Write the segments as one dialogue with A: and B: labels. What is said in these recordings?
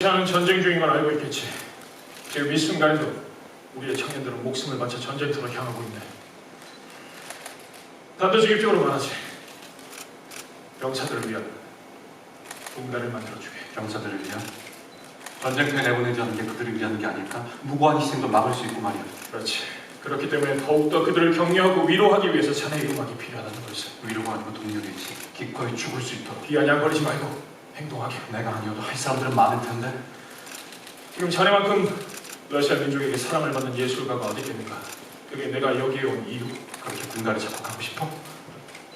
A: 러시아는 전쟁 중인 걸 알고 있겠지. 지금 이 순간에도 우리의 청년들은 목숨을 바쳐 전쟁터로 향하고 있네. 단도직입적으로 말하지. 병사들을 위한 군단을 만들어주게.
B: 병사들을 위한 전쟁터에 내보내지 않는 게 그들을 위한 게 아닐까? 무고한 희생도 막을 수 있고 말이야.
A: 그렇지. 그렇기 때문에 더욱더 그들을 격려하고 위로하기 위해서 자네의 음악이 필요하다는 것을.
B: 위로가 아니고 동력이지. 기꺼이 죽을 수 있도록.
A: 비아냥거리지 말고 행동하게.
B: 내가 아니어도 할 사람들은 많을 텐데.
A: 지금 자네만큼 러시아 민족에게 사랑을 받는 예술가가 어디 있겠는가? 그게 내가 여기에 온 이유.
B: 그렇게 군가를 잡고 가고 싶어?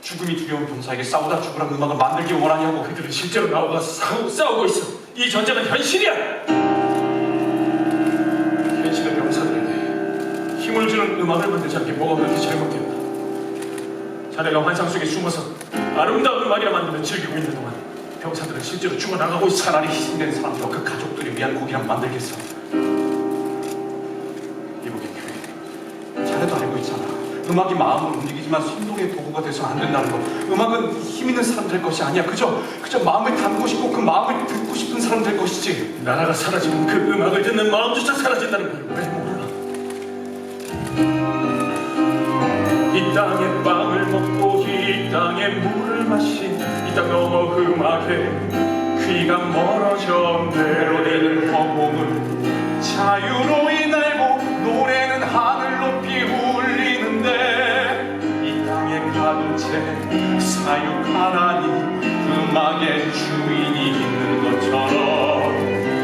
B: 죽음이 두려운 병사에게 싸우다 죽으란 음악을 만들기 원하냐고.
A: 그들은 실제로 나와 싸우, 싸우고 있어. 이 전쟁은 현실이야. 현실의 병사들에게 힘을 주는 음악을 만들자는 게 뭐가 그렇게 잘못됐나? 자네가 환상 속에 숨어서 아름다운 음악이라 만들며 즐기고 있는 동안 병사들은 실제로 죽어나가고.
B: 차라리 희생된 사람들과 그 가족들을 위한 곡이란 만들겠어. 이보게 교회. 자네도 알고 있잖아. 음악이 마음을 움직이지만 선동의 도구가 돼서는 안 된다는 거. 음악은 힘 있는 사람들 것이 아니야. 그저 그저 마음을 담고 싶고 그 마음을 듣고 싶은 사람들 것이지.
A: 나라가 사라지면 그 음악을 듣는 마음조차 사라진다는 걸왜 모르나? 이 땅의 빵을 먹고 이 땅의 물을 마신 이 땅 너머 음악에 귀가 멀어졌네
B: 멜로디는 허공을 자유로이 날고 노래는 하늘 높이 울리는데 이 땅에 가둔 채 사육하나니 음악의 주인이 있는 것처럼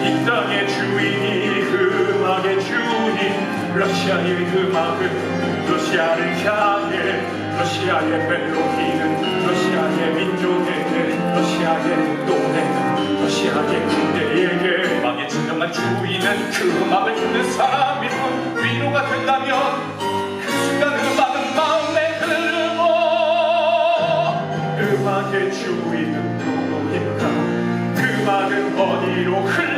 A: 이 땅의 주인이 음악의 주인 러시아의 음악은 러시아를 향해 러시아의 멜로디는 러시아의 민족에게 러시아의 노래는 러시아의 군대에게.
B: 음악의 진정한 주인은 그 음악을 듣는 사람일 뿐 위로가 된다면 그 순간 음악은 마음에 흐르고
A: 음악의 주인은 누구일까 음악은 어디로 흘러